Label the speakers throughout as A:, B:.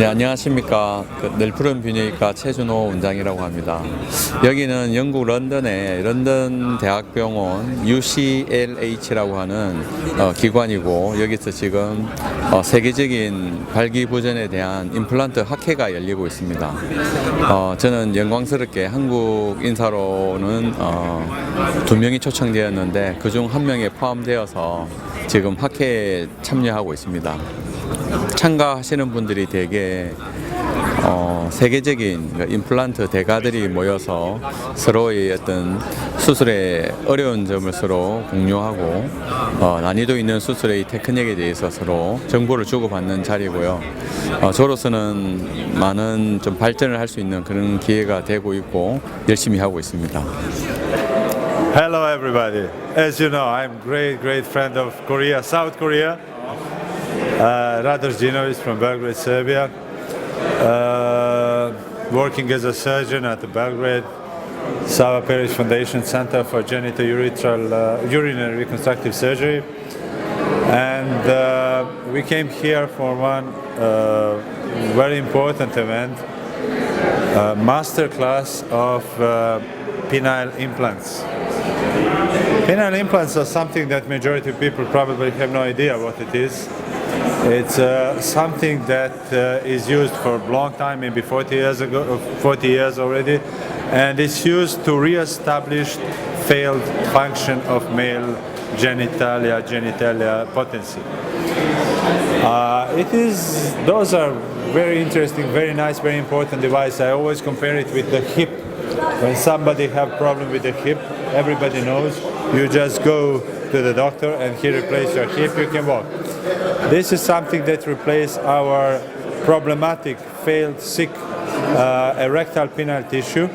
A: 네, 안녕하십니까. 그 넬프른 비뇨기과 최준호 원장이라고 합니다. 여기는 영국 런던의 런던 대학병원 UCLH라고 하는 어, 기관이고 여기서 지금 어, 세계적인 발기부전에 대한 임플란트 학회가 열리고 있습니다. 어, 저는 영광스럽게 한국 인사로는 어, 두 명이 초청되었는데 그중 한 명에 포함되어서 지금 학회에 참여하고 있습니다. 참가하시는 분들이 대개 어, 세계적인 그 임플란트 대가들이 모여서 서로의 어떤 수술의 어려운 점을 서로 공유하고 어, 난이도 있는 수술의 테크닉에 대해서 서로 정보를 주고받는 자리고요. 어, 저로서는 많은 좀 발전을 할 수 있는 그런 기회가 되고 있고 열심히 하고 있습니다.
B: Hello, everybody. As you know, I'm great, great friend of Korea, South Korea. Uh, Radar from Belgrade, Serbia. Uh, working as a surgeon at the Belgrade Sava Peric Foundation Center for Genitourinary uh, urinary reconstructive surgery. And uh, we came here for one uh, very important event, a master class of uh, penile implants. Penile implants are something that majority of people probably have no idea what it is. It's uh, something that uh, is used for a long time, maybe 40 years ago, uh, 40 years already, and it's used to re-establish failed function of male genitalia, genitalia potency. Uh, it is; those are very interesting, very nice, very important device. I always compare it with the hip. When somebody have problem with the hip, everybody knows you just go to the doctor and he replace your hip, you can walk. This is something that replace our problematic, failed, sick uh, erectile penile tissue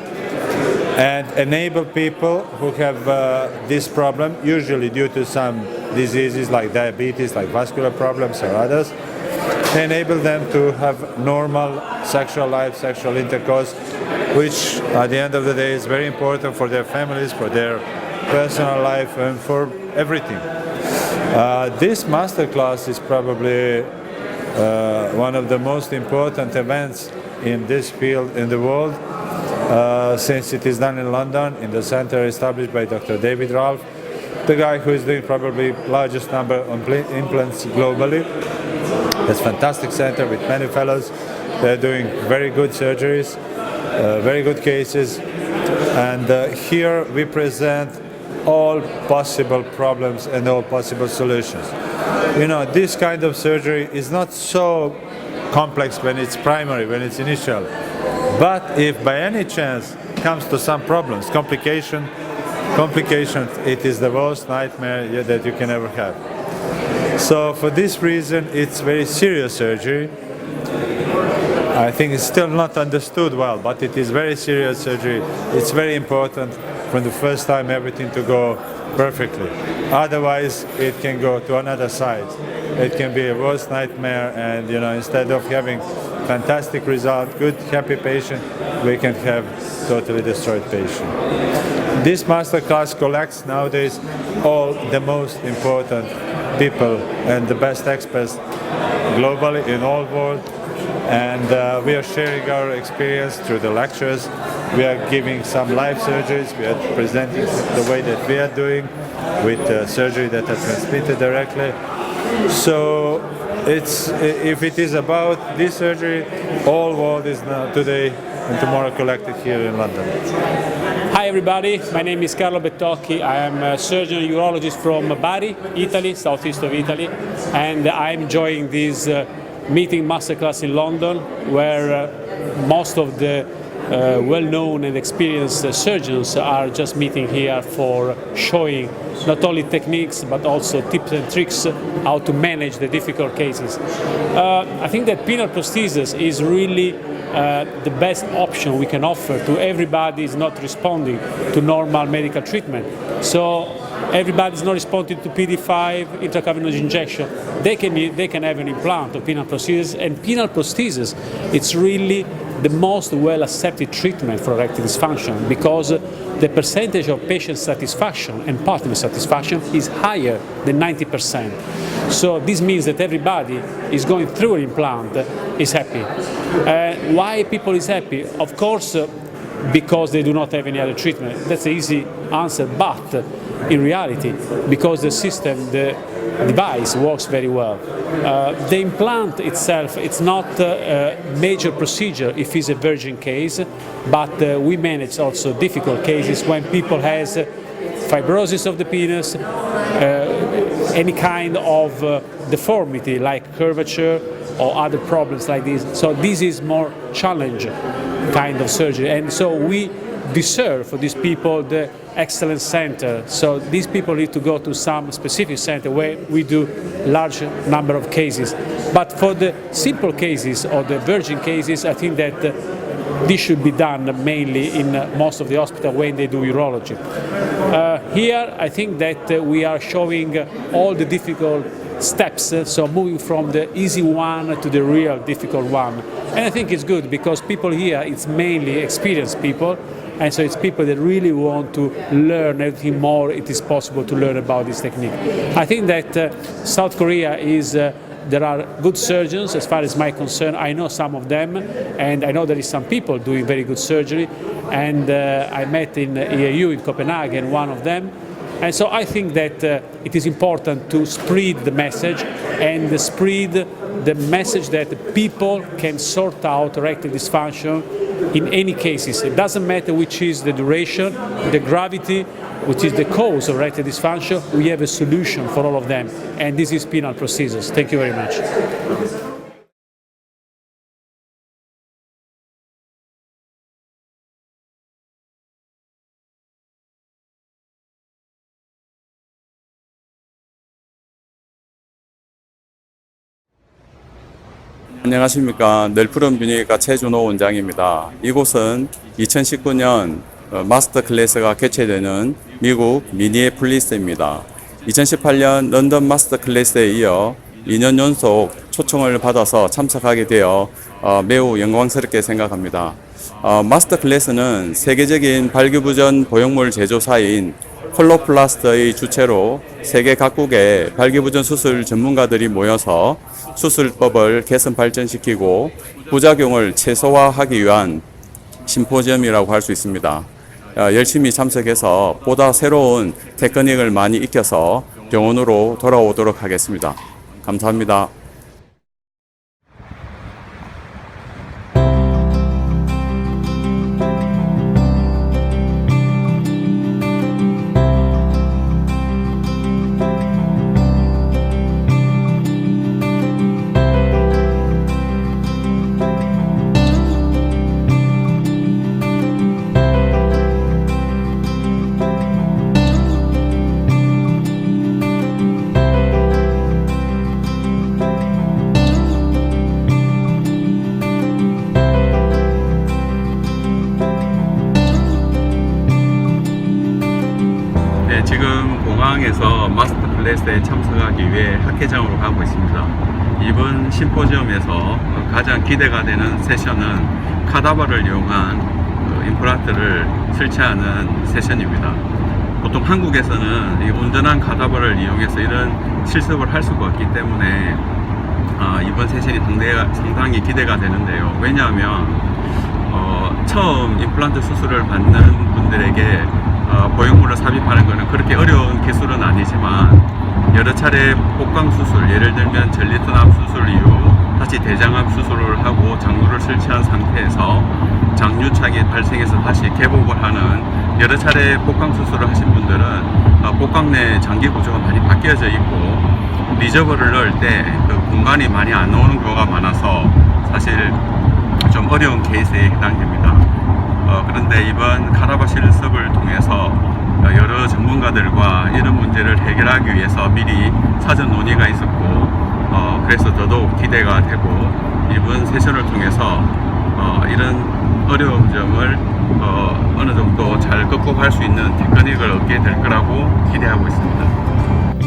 B: and enable people who have uh, this problem, usually due to some diseases like diabetes, like vascular problems or others, enable them to have normal sexual life, sexual intercourse, which at the end of the day is very important for their families, for their personal life, and for everything. Uh, this masterclass is probably uh, one of the most important events in this field in the world uh, since it is done in London in the center established by Dr. David Ralph, the guy who is doing probably largest number of pl- implants globally. It's a fantastic center with many fellows. They're doing very good surgeries, very good cases, and uh, here we present all possible problems and all possible solutions. You know, this kind of surgery is not so complex when it's primary, when it's initial. But if by any chance comes to some problems, complication, complications, it is the worst nightmare that you can ever have. So for this reason, it's very serious surgery. I think it's still not understood well, but it is very serious surgery. It's very important from the first time everything to go perfectly. Otherwise, it can go to another side. It can be a worst nightmare, and you know, instead of having fantastic result, good, happy patient, we can have totally destroyed patient. This masterclass collects nowadays all the most important people and the best experts globally in all world and uh, we are sharing our experience through the lectures. We are giving some live surgeries. We are presenting the way that we are doing with uh, surgery that are transmitted directly. So it's if it is about this surgery, all world is now today and tomorrow collected here in London.
C: Hi everybody, my name is Carlo Bettocchi. I am a surgeon urologist from Bari, Italy, southeast of Italy, and I'm enjoying this uh, meeting masterclass in London where uh, most of the uh, well-known and experienced uh, surgeons are just meeting here for showing not only techniques but also tips and tricks how to manage the difficult cases. Uh, I think that penile prosthesis is really uh, the best option we can offer to everybody is not responding to normal medical treatment. So everybody is not responding to PD5 intracavernosa injection. They can they can have an implant of penile prosthesis, and penile prosthesis it's really the most well accepted treatment for erectile dysfunction because the percentage of patient satisfaction and partner satisfaction is higher than 90%. So this means that everybody is going through an implant is happy. Uh, why people is happy? Of course, because they do not have any other treatment. That's the easy answer. But in reality, because the system, the device works very well. Uh, the implant itself, it's not uh, a major procedure if it's a virgin case, but uh, we manage also difficult cases when people has uh, fibrosis of the penis, uh, any kind of uh, deformity like curvature or other problems like this. So this is more challenge kind of surgery, and so we deserve for these people the excellence center. So these people need to go to some specific center where we do large number of cases. But for the simple cases or the virgin cases, I think that. Uh, this should be done mainly in uh, most of the hospital when they do urology. Uh, here, I think that uh, we are showing all the difficult steps, so moving from the easy one to the real difficult one. And I think it's good because people here, it's mainly experienced people, and so it's people that really want to learn everything more it is possible to learn about this technique. I think that uh, South Korea is. Uh, there are good surgeons, as far as my concern. I know some of them, and I know there is some people doing very good surgery. And uh, I met in EAU in Copenhagen one of them. And so I think that uh, it is important to spread the message and spread the message that people can sort out erectile dysfunction in any cases. It doesn't matter which is the duration, the gravity, which is the cause of erectile dysfunction. We have a solution for all of them, and this is penile procedures. Thank you very much.
D: 안녕하십니까. 널푸른 비뇨기과 최준호 원장입니다. 이곳은 2019년 어, 마스터 클래스가 개최되는 미국 미니애플리스입니다. 2018년 런던 마스터 클래스에 이어 2년 연속 초청을 받아서 참석하게 되어 어, 매우 영광스럽게 생각합니다. 어, 마스터 클래스는 세계적인 발기부전 보형물 제조사인 콜로플라스트의 주체로 세계 각국의 발기부전 수술 전문가들이 모여서 수술법을 개선 발전시키고 부작용을 최소화하기 위한 심포지엄이라고 할 수 있습니다. 어, 열심히 참석해서 보다 새로운 테크닉을 많이 익혀서 병원으로 돌아오도록 하겠습니다. 감사합니다. 지금 공항에서 마스터 클래스에 참석하기 위해 학회장으로 가고 있습니다. 이번 심포지엄에서 가장 기대가 되는 세션은 카다바를 이용한 어, 임플란트를 설치하는 세션입니다. 보통 한국에서는 이 온전한 카다바를 이용해서 이런 실습을 할 수가 없기 때문에 아, 이번 세션이 상당히, 상당히 기대가 되는데요. 왜냐하면 어, 처음 임플란트 수술을 받는 분들에게 어, 보형물을 삽입하는 것은 그렇게 어려운 기술은 아니지만 여러 차례 복강 수술, 예를 들면 전리턴암 수술 이후 다시 대장암 수술을 하고 장루를 설치한 상태에서 장유착이 발생해서 다시 개복을 하는 여러 차례 복강 수술을 하신 분들은 어, 복강 내 장기 구조가 많이 바뀌어져 있고 리저버를 넣을 때 그 공간이 많이 안 나오는 경우가 많아서 사실 좀 어려운 케이스에 해당됩니다. 어, 그런데 이번 카라바 실습을 통해서 어, 여러 전문가들과 이런 문제를 해결하기 위해서 미리 사전 논의가 있었고 어, 그래서 더더욱 기대가 되고 이번 세션을 통해서 어, 이런 어려운 점을 어, 어느 정도 잘 극복할 수 있는 테크닉을 얻게 될 거라고 기대하고 있습니다.